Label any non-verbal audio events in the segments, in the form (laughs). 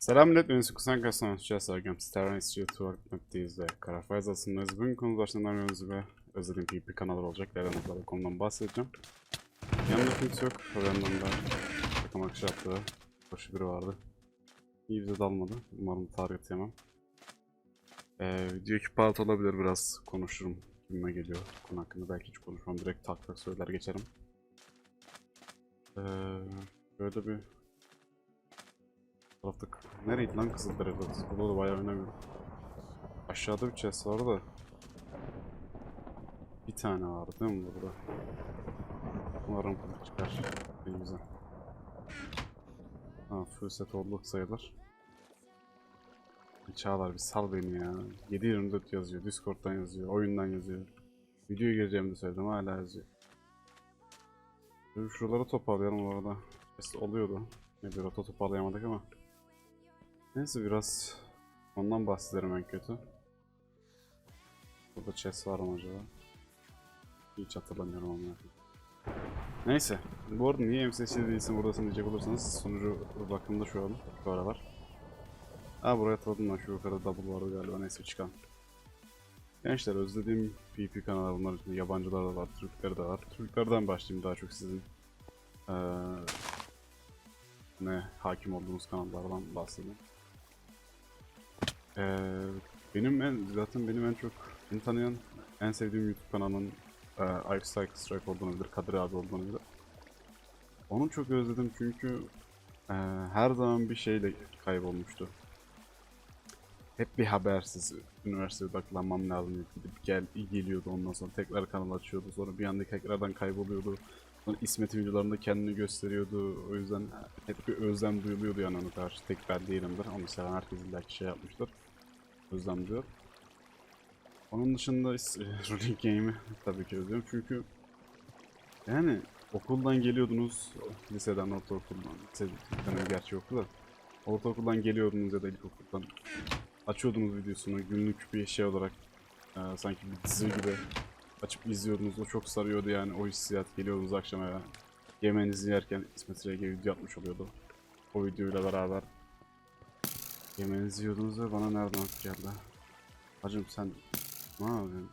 Selam millet, ben Yusuf Kusan Kastan Şahsı Agam Starran Institute Tuvalet'teyiz ve Kara Fayzası'ndayız. Bugün konu başından anlıyoruz ve özlediğim PvP kanalları olacak. Değerlendirmeler konudan bahsedeceğim. Yanımda kimse yok. Yanımda takım akışı yaptığı hoş biri vardı. İyi bize dalmadı. Umarım target yemem. Ee, video iki olabilir biraz konuşurum. Gibime geliyor. Konu hakkında belki hiç konuşmam. Direkt tak tak söyler geçerim. Ee, böyle bir tarafta nereydi lan Kızıldere'de? Biz burada da bayağı oynamıyoruz. Aşağıda bir chest var da bir tane vardı değil mi burada? Umarım çıkar. Güzel. Ha full set olduk sayılır. Çağlar bir sal beni ya. 7.24 yazıyor, Discord'dan yazıyor, oyundan yazıyor. Videoya gireceğimi de söyledim hala yazıyor. Şuraları toparlayalım bu arada. Oluyordu. Ne bir rota toparlayamadık ama. Neyse biraz ondan bahsederim en kötü. Burada chest var mı acaba? Hiç hatırlamıyorum ama. Neyse. Bu arada niye MCC değilsin buradasın diyecek olursanız sonucu bakımda şu an. Şu aralar. Ha buraya atladım lan şu yukarıda double vardı galiba neyse çıkalım. Gençler özlediğim PP kanalı bunlar içinde yabancılar da var, Türkler de var. Türklerden başlayayım daha çok sizin eee ne hakim olduğunuz kanallardan bahsedeyim. Eee benim en zaten benim en çok beni tanıyan en sevdiğim YouTube kanalının eee Ice Cycle Strike olduğunu bilir, Kadir abi olduğunu bilir. Onu çok özledim çünkü eee, her zaman bir şeyle kaybolmuştu. Hep bir habersiz üniversitede odaklanmam lazım gidip gel geliyordu ondan sonra tekrar kanal açıyordu sonra bir anda tekrardan kayboluyordu. Sonra İsmet'in videolarında kendini gösteriyordu. O yüzden hep bir özlem duyuluyordu yani ona karşı. Tek ben değilimdir. Onu seven herkes illa şey yapmıştır. Özlem. Onun dışında (laughs) Rolling Game'i tabii ki özlüyorum çünkü yani okuldan geliyordunuz, liseden, ortaokuldan, liseden gerçi yoktu da ortaokuldan geliyordunuz ya da ilkokuldan açıyordunuz videosunu günlük bir şey olarak e, sanki bir dizi gibi açıp izliyordunuz. O çok sarıyordu yani o hissiyat geliyordunuz akşama ya. Yemeğinizi yerken İsmet RG video atmış oluyordu. O videoyla beraber yemeğinizi yiyordunuz ve bana nereden geldi? Hacım sen ne yapıyorsun?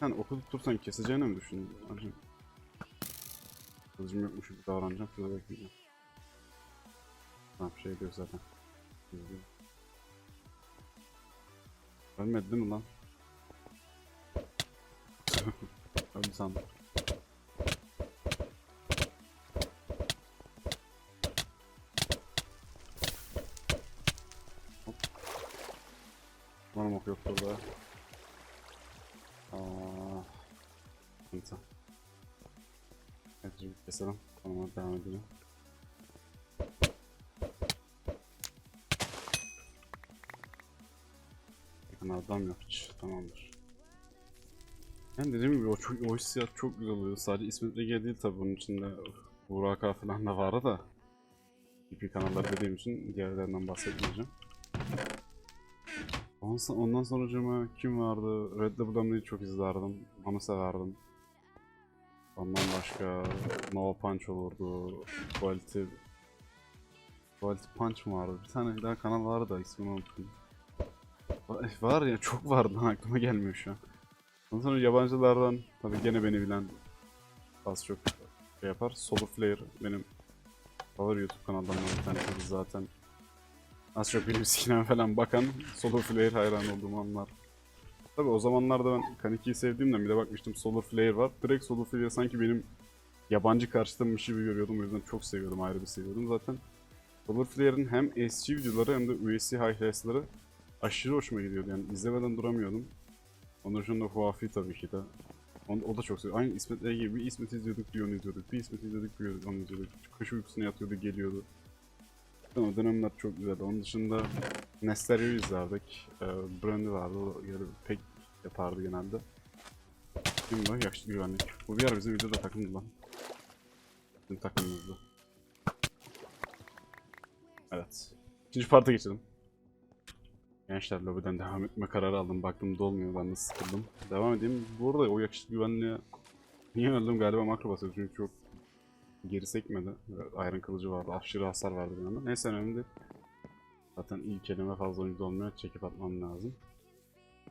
Sen okul tutursan keseceğini mi düşündün hacım? Kılıcım yokmuş gibi davranacağım. Şurada bekleyeceğim. Tamam şey diyor zaten. İzliyor. Ölmedi değil mi lan? (laughs) Öldü sandım. Umarım ok yoktur burada. Aa. Evet, şimdi keselim. Konuma devam edelim. Adam yok hiç. Tamamdır. Yani dediğim gibi o, çok, o hissiyat çok güzel oluyor. Sadece İsmet Ege değil tabi bunun içinde Burak falan da vardı da. IP kanalları dediğim için diğerlerinden bahsetmeyeceğim. Ondan ondan sonra kim vardı? Red Dead Redemption'ı çok izlerdim. Onu severdim. Ondan başka Nova Punch olurdu. Quality Quality Punch mı vardı? Bir tane daha kanal vardı da ismini unuttum. Va- Var ya çok vardı (laughs) aklıma gelmiyor şu an. Ondan sonra yabancılardan tabii gene beni bilen az çok şey yapar. Solar Flare benim favori YouTube kanallarımdan bir tanesi zaten. Az çok (laughs) sinema falan bakan Solar Flare hayran olduğum anlar. Tabii o zamanlarda ben Kaniki'yi sevdiğimden bir de bakmıştım Solar Flare var. Direkt Solar Flare sanki benim yabancı karşıtımmış gibi görüyordum. O yüzden çok seviyordum, ayrı bir seviyordum. Zaten Solar Flare'ın hem SG videoları hem de USC highlights'ları aşırı hoşuma gidiyordu yani izlemeden duramıyordum. Onun dışında Huafi tabii ki de. Onu, o da çok seviyor. Aynı İsmet Ege bir İsmet izliyorduk bir onu izliyorduk. Bir İsmet izliyorduk bir onu izliyorduk. Kış uykusuna yatıyordu geliyordu. O dönemler çok güzeldi. Onun dışında Nesterio'yu izlerdik. Ee, Brandy vardı. O pek yapardı genelde. Kim bu? Yakışıklı güvenlik. Bu bir ara bizim videoda takımdı lan. Bizim takımımızdı. Evet. İkinci parta geçelim. Gençler lobiden devam etme kararı aldım. Baktım dolmuyor. Ben de sıkıldım. Devam edeyim. Bu arada o yakışıklı güvenliğe (laughs) niye öldüm galiba makro basıyor çünkü çok geri sekmedi. Iron kılıcı vardı. Aşırı hasar verdi bir anda. Neyse önemli değil. Zaten ilk elime fazla oyuncu olmuyor. Çekip atmam lazım.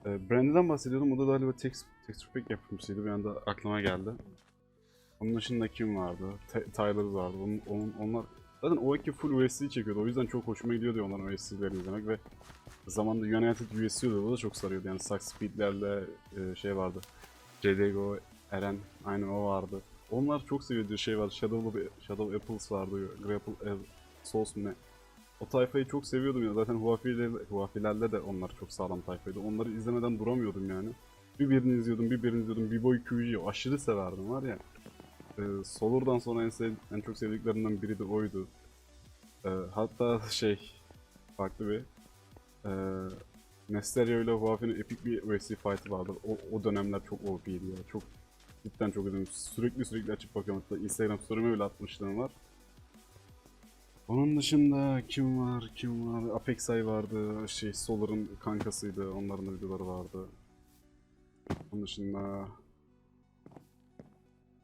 Ee, Brandy'den bahsediyordum. O da galiba text, texture pack yapımcısıydı. Bir anda aklıma geldi. Onun dışında kim vardı? Ty- Tyler vardı. Onun, onun, onlar zaten o iki full USC çekiyordu. O yüzden çok hoşuma gidiyordu onların USC'lerini izlemek ve zamanında United USC oluyordu. O da çok sarıyordu. Yani Sax Speed'lerle e, şey vardı. JDGO, Eren, aynen o vardı. Onlar çok seviyordu şey vardı. Shadow, Shadow Apples vardı. Grapple El, Souls mu ne? O tayfayı çok seviyordum ya. Zaten Huafi'lerle, Huafi'lerle de onlar çok sağlam tayfaydı. Onları izlemeden duramıyordum yani. Bir birini izliyordum, bir birini izliyordum. B-Boy QG'yi aşırı severdim var ya. Ee, Solur'dan sonra en, sev- en çok sevdiklerimden biri de oydu. Ee, hatta (laughs) şey, farklı bir ee, Nesterio ile Huafi'nin epik bir USC fight'ı vardı. O, o dönemler çok OP'ydi ya. Çok cidden çok özledim. Sürekli sürekli açıp bakıyorum. Hatta Instagram story'ime bile atmışlığım var. Onun dışında kim var, kim var? Apexay vardı, şey Solar'ın kankasıydı, onların da videoları vardı. Onun dışında...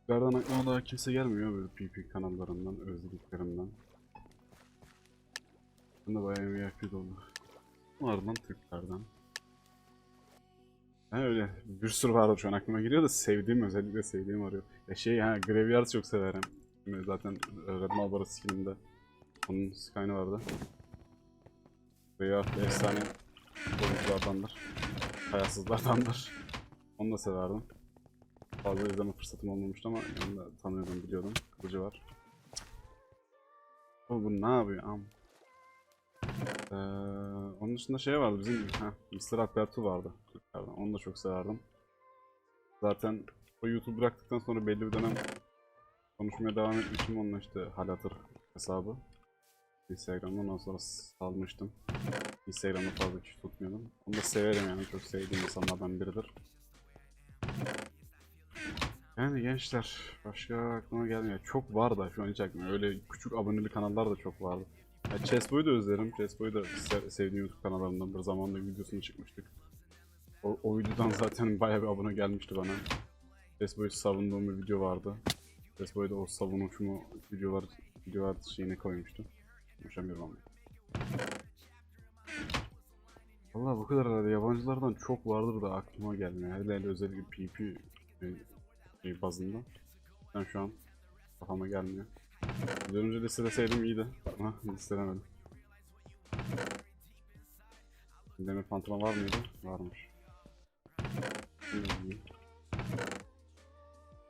Nereden aklıma daha kimse gelmiyor böyle PP kanallarından, özlediklerimden. Ben de bayağı VIP dolu. Ardından Türklerden. Ha öyle bir sürü vardı şu an aklıma geliyor da sevdiğim özellikle sevdiğim arıyor. Ya şey ha Graveyard çok severim. Zaten Red Malboro skininde onun sky'ını vardı. Graveyard efsane oyunculardandır. Hayasızlardandır. Onu da severdim. Fazla izleme fırsatım olmamıştı ama onu da tanıyordum biliyordum. Kılıcı var. O bu ne yapıyor am? Ee, onun dışında şey vardı bizim heh, Mr. Alberto vardı Türklerden. Onu da çok severdim. Zaten o YouTube bıraktıktan sonra belli bir dönem konuşmaya devam etmişim onunla işte hal hatır hesabı. Instagram'da ondan sonra salmıştım. Instagram'da fazla kişi tutmuyordum. Onu da severim yani çok sevdiğim insanlardan biridir. Yani gençler başka aklıma gelmiyor. Çok var da şu an hiç aklıma. Öyle küçük aboneli kanallar da çok vardı. Ya Chessboy'u da özlerim. Chessboy'u da se- sevdiğim YouTube kanallarından bir zamanda videosunu çıkmıştık. O, o videodan zaten bayağı bir abone gelmişti bana. Chessboy'u savunduğum bir video vardı. Chessboy'da o savunuşumu videolar videolar şeyine koymuştum. Konuşamıyorum ama. Valla bu kadar herhalde. Yabancılardan çok vardır da aklıma gelmiyor. Hele hele özellikle PP şey bazında. Ben şu an kafama gelmiyor. Bir önce listeleseydim iyiydi ama listelemedim. Demir pantolon var mıydı? Varmış.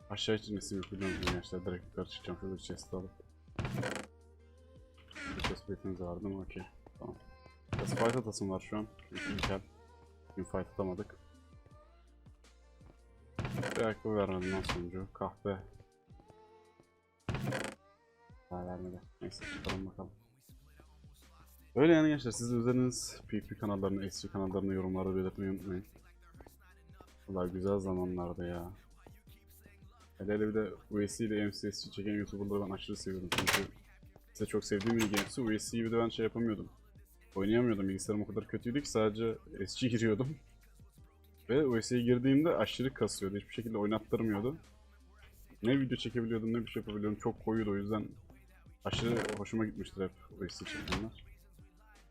Aşağı yok biliyor musunuz gençler? Direkt yukarı çıkacağım. Şurada bir chest alıp. Bir chest plate'imiz vardı mı? Okey. Tamam. Biraz fight atasım var şu an. Çünkü. Bugün fight atamadık. Bir ayakkabı vermedim lan sonucu. Kahve. Daha vermedi. Neyse çıkalım bakalım. Öyle yani gençler siz üzeriniz PP kanallarını, SC kanallarını yorumlarda belirtmeyi unutmayın. Valla güzel zamanlarda ya. Hele hele bir de USC ile MCSC çeken YouTuber'ları ben aşırı seviyorum çünkü size çok sevdiğim bir gamesi USC'yi bir de ben şey yapamıyordum. Oynayamıyordum bilgisayarım o kadar kötüydü ki sadece SC (laughs) giriyordum. Ve USC'ye girdiğimde aşırı kasıyordu hiçbir şekilde oynattırmıyordu. Ne video çekebiliyordum ne bir şey yapabiliyordum çok koyuydu o yüzden aşırı hoşuma gitmiştir hep USC çekenler.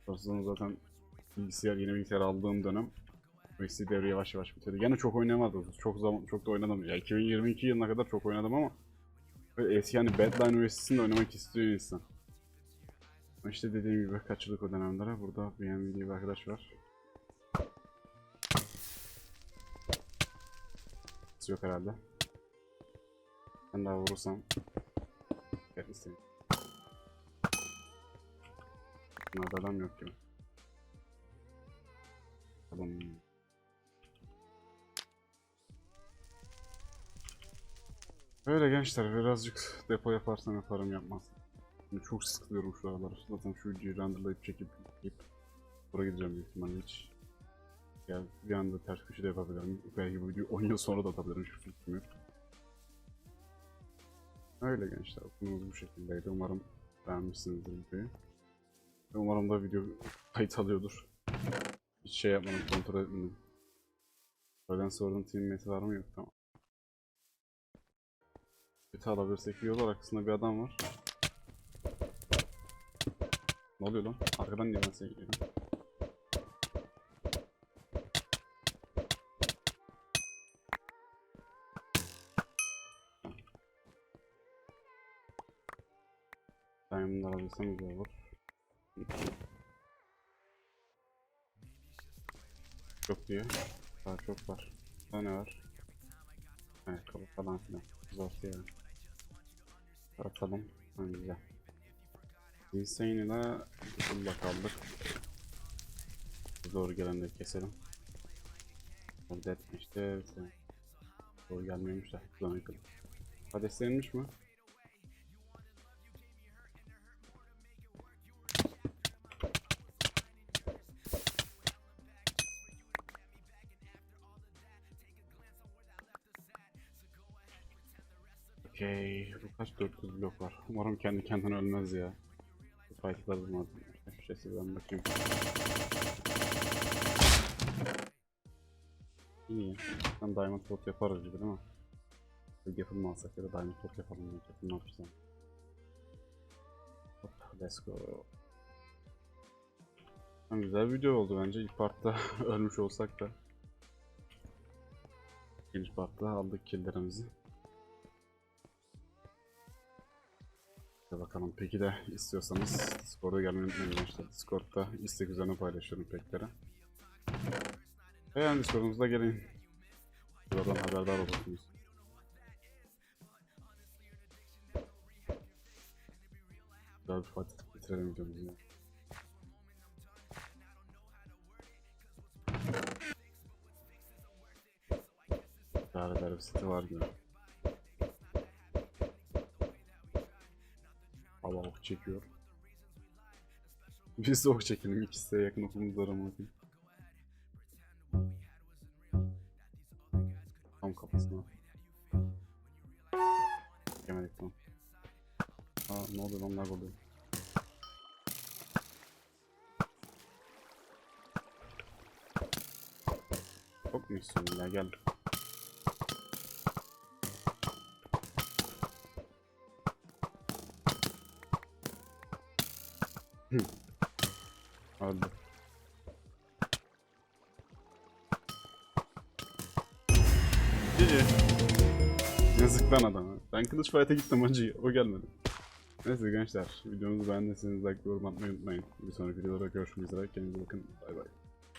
Sonrasında zaten bilgisayar yeni bilgisayar aldığım dönem USC devri yavaş yavaş bitirdi. Gene çok oynayamadım. Çok zaman çok da oynadım. Ya 2022 yılına kadar çok oynadım ama eski hani Badline USC'sini de oynamak istiyor insan. Ama işte dediğim gibi kaçırdık o dönemlere. Burada BMV diye bir arkadaş var. Yok herhalde. Ben daha vurursam Gel isteyeyim. Bunlarda adam yok gibi. Tamam. Öyle gençler birazcık depo yaparsam yaparım yapmaz. Şimdi çok sıkılıyorum şu aralar. Zaten şu videoyu renderlayıp çekip yiyip buraya gideceğim büyük ihtimalle hiç. Ya bir anda ters köşede yapabilirim. Belki bu videoyu 10 yıl sonra da atabilirim hiçbir fikrim. Öyle gençler okulumuz bu şekildeydi. Umarım beğenmişsinizdir videoyu. Umarım da video kayıt alıyordur. Hiç şey yapmadım kontrol etmedim. Öğlen sordum teammate var mı yok tamam. Kötü alabilirsek iyi olur. Arkasında bir adam var. Ne oluyor lan? Arkadan niye ben seni geliyorum? Diamond alabilsem güzel olur. Çok diyor. Daha çok var. Daha ne var? Evet, kalı falan filan. Zor yani. Atalım. Ha, güzel. Insane'i ile fulla kaldık. Doğru gelenleri keselim. Orada etmişti. Doğru gelmiyormuş da. Yıkalım. Adeslenmiş mi? Okey. Bu kaç 400 blok var. Umarım kendi kendine ölmez ya. Bu fightlarım var. Bir şeysi ben bakayım. İyi. Ben diamond pot yaparız gibi değil mi? Alsak ya da diamond pot yapalım. Ne yapacağım? Hop, let's go. Tamam, güzel bir video oldu bence. İlk partta (laughs) ölmüş olsak da. İkinci partta aldık killlerimizi. Hadi bakalım peki de istiyorsanız Discord'a gelmeyi unutmayın gençler. Discord'da istek üzerine paylaşıyorum pekleri. Ve yani Discord'umuza gelin. Buradan haberdar olursunuz. Güzel bir fight bitirelim videomuzu ya. Çareler bir seti var gibi. Hava ok çekiyor. Biz de ok çekelim. İkisi de yakın okumuzda bakayım. Tam kafasına. Yemedik lan. Aa ne oluyor lan lag oluyor. Çok mu istiyorsun gel. Öldü. Cici. Yazık lan adama. Ben kılıç fight'a gittim acı. O gelmedi. Neyse gençler. Videomuzu beğendiyseniz like yorum atmayı unutmayın. Bir sonraki videoda görüşmek üzere. Kendinize bakın. Bay bay.